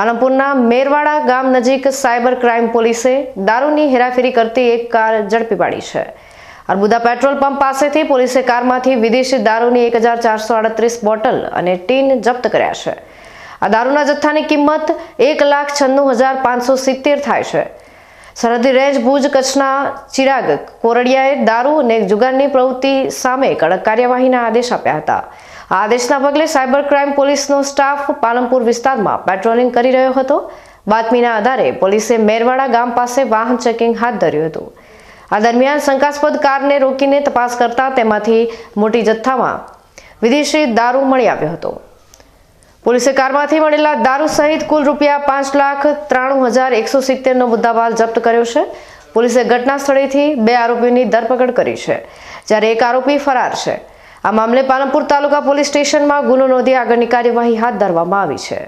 પાલનપુરના મેરવાડા ગામ નજીક cyber crime પોલીસે દારૂની હેરાફેરી કરતી એક કાર ઝડપી પાડી છે. અરબુદા પેટ્રોલ પંપ પાસેથી પોલીસે કારમાંથી વિદેશી દારૂની એક હજાર ચારસો આડત્રીસ બોટલ અને ટીન જપ્ત કર્યા છે. આ દારૂના જથ્થાની કિંમત એક લાખ છન્નું હજાર પાંચસો સિત્તેર થાય છે. સરહદી રેન્જ ભુજ કચ્છના ચિરાગ કોરડિયાએ દારૂ અને જુગારની પ્રવૃત્તિ સામે કડક કાર્યવાહીના આદેશ આપ્યા હતા. આદેશના પગલે સાયબર ક્રાઇમ પોલીસનો સ્ટાફ પાલનપુર વિસ્તારમાં પેટ્રોલિંગ કરી રહ્યો હતો. બાતમીના આધારે પોલીસે મેરવાડા ગામ પાસે વાહન ચેકિંગ હાથ ધર્યું હતું. આ દરમિયાન શંકાસ્પદ કારને રોકીને તપાસ કરતા તેમાંથી મોટી જથ્થામાં વિદેશી દારૂ મળી આવ્યો હતો. પોલીસે કારમાંથી મળેલા દારૂ સહિત કુલ રૂપિયા પાંચ લાખ ત્રાણું હજાર એકસો સિત્તેરનો મુદ્દામાલ જપ્ત કર્યો છે. પોલીસે ઘટના સ્થળેથી બે આરોપીની ધરપકડ કરી છે, જ્યારે એક આરોપી ફરાર છે. આ મામલે પાલનપુર તાલુકા પોલીસ સ્ટેશનમાં ગુનો નોંધી આગળની કાર્યવાહી હાથ ધરવામાં આવી છે.